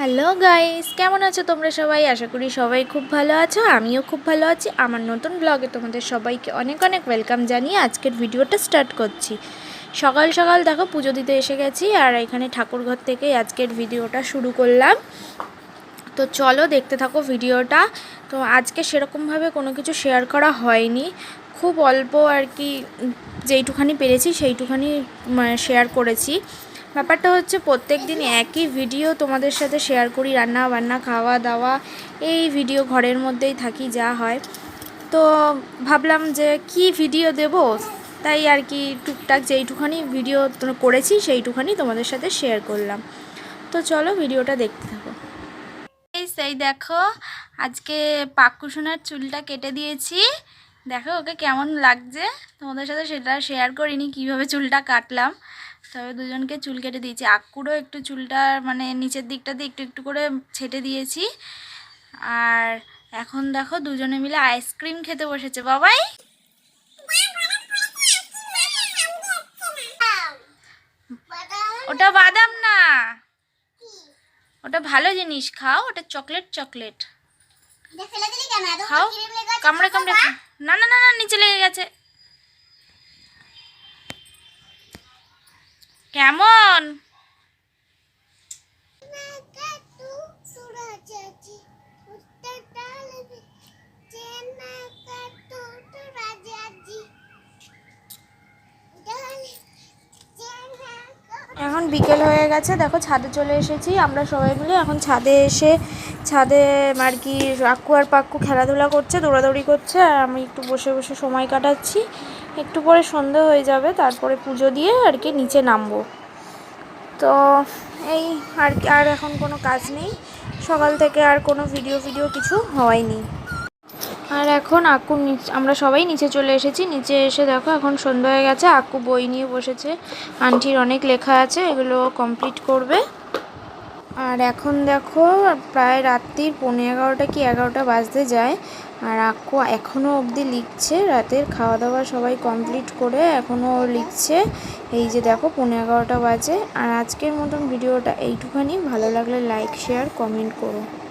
Hello guys, কেমন আছো তোমরা সবাই? আশা করি সবাই খুব ভালো আছো, আমিও খুব ভালো আছি। আমার নতুন ব্লগে তোমাদের সবাইকে অনেক অনেক ওয়েলকাম জানিয়ে আজকের ভিডিওটা স্টার্ট করছি। সকাল সকাল দেখো পুজো দিতে এসে গেছি আর এখানে ঠাকুরঘর থেকে আজকের ভিডিওটা শুরু করলাম। তো চলো দেখতে থাকো ভিডিওটা তো আজকে সেরকমভাবে কোনো কিছু শেয়ার করা হয়নি। খুব অল্প আর কি, যেইটুখানি পেরেছি সেইটুখানি শেয়ার করেছি। ব্যাপারটা হচ্ছে প্রত্যেক দিন একই ভিডিও তোমাদের সাথে শেয়ার করি রান্না বান্না খাওয়া দাওয়া এই ভিডিও ঘরের মধ্যেই থাকি যা হয়। তো ভাবলাম যে কি ভিডিও দেব? তাই আর কি টুকটাক যেইটুখানি ভিডিও করেছি, সেইটুখানি তোমাদের সাথে শেয়ার করলাম। তো চলো ভিডিওটা দেখতে থাকো। এই সেই দেখো, আজকে পাক্কুসোনার চুলটা কেটে দিয়েছি। দেখো ওকে কেমন লাগছে? তোমাদের সাথে সেটা শেয়ার করিনি, কীভাবে চুলটা কাটলাম। তবে দুজনকে চুল কেটে দিয়েছি। আক্কুরও একটু চুলটা মানে নিচের দিকটা দিয়ে একটু একটু করে ছেটে দিয়েছি। আর এখন দেখো দুজনে মিলে আইসক্রিম খেতে বসেছে। বাবাই! ওটা বাদাম না। ওটা ভালো জিনিস খাও। ওটা চকলেট চকলেট। খাও। কামড়ে কামড়ে না না না না নিচে লেগে গেছে। কেমন? বিকেল হয়ে গেছে, দেখো ছাদে চলে এসেছি, আমরা সবাই মিলে এখন ছাদে এসে, ছাদে আর কি আক্কু আর পাক্কু খেলাধুলা করছে, দৌড়াদৌড়ি করছে, আর আমি একটু বসে বসে সময় কাটাচ্ছি, একটু পরে সন্ধে হয়ে যাবে, তারপরে পুজো দিয়ে আর কি নিচে নামবো। তো এই আর আর এখন কোনো কাজ নেই, সকাল থেকে আর কোনো ভিডিও ভিডিও কিছু হয়নি। আর এখন নিচ- আমরা সবাই নিচে চলে এসেছি। নিচে এসে দেখো এখন সন্ধ্যা হয়ে গেছে, আক্কু বই নিয়ে বসেছে। আন্টির অনেক লেখা আছে, এগুলো কমপ্লিট করবে। আর এখন দেখো প্রায় রাত্রির পনেরো এগারোটা কি এগারোটা বাজতে যায়। আর আক্কু এখনও অবধি লিখছে, রাতের খাওয়া দাওয়া সবাই কমপ্লিট করে এখনও লিখছে। এই যে দেখো পনেরো এগারোটা বাজে। আর আজকের মতন ভিডিওটা এইটুখানি। ভালো লাগলে লাইক শেয়ার কমেন্ট করো।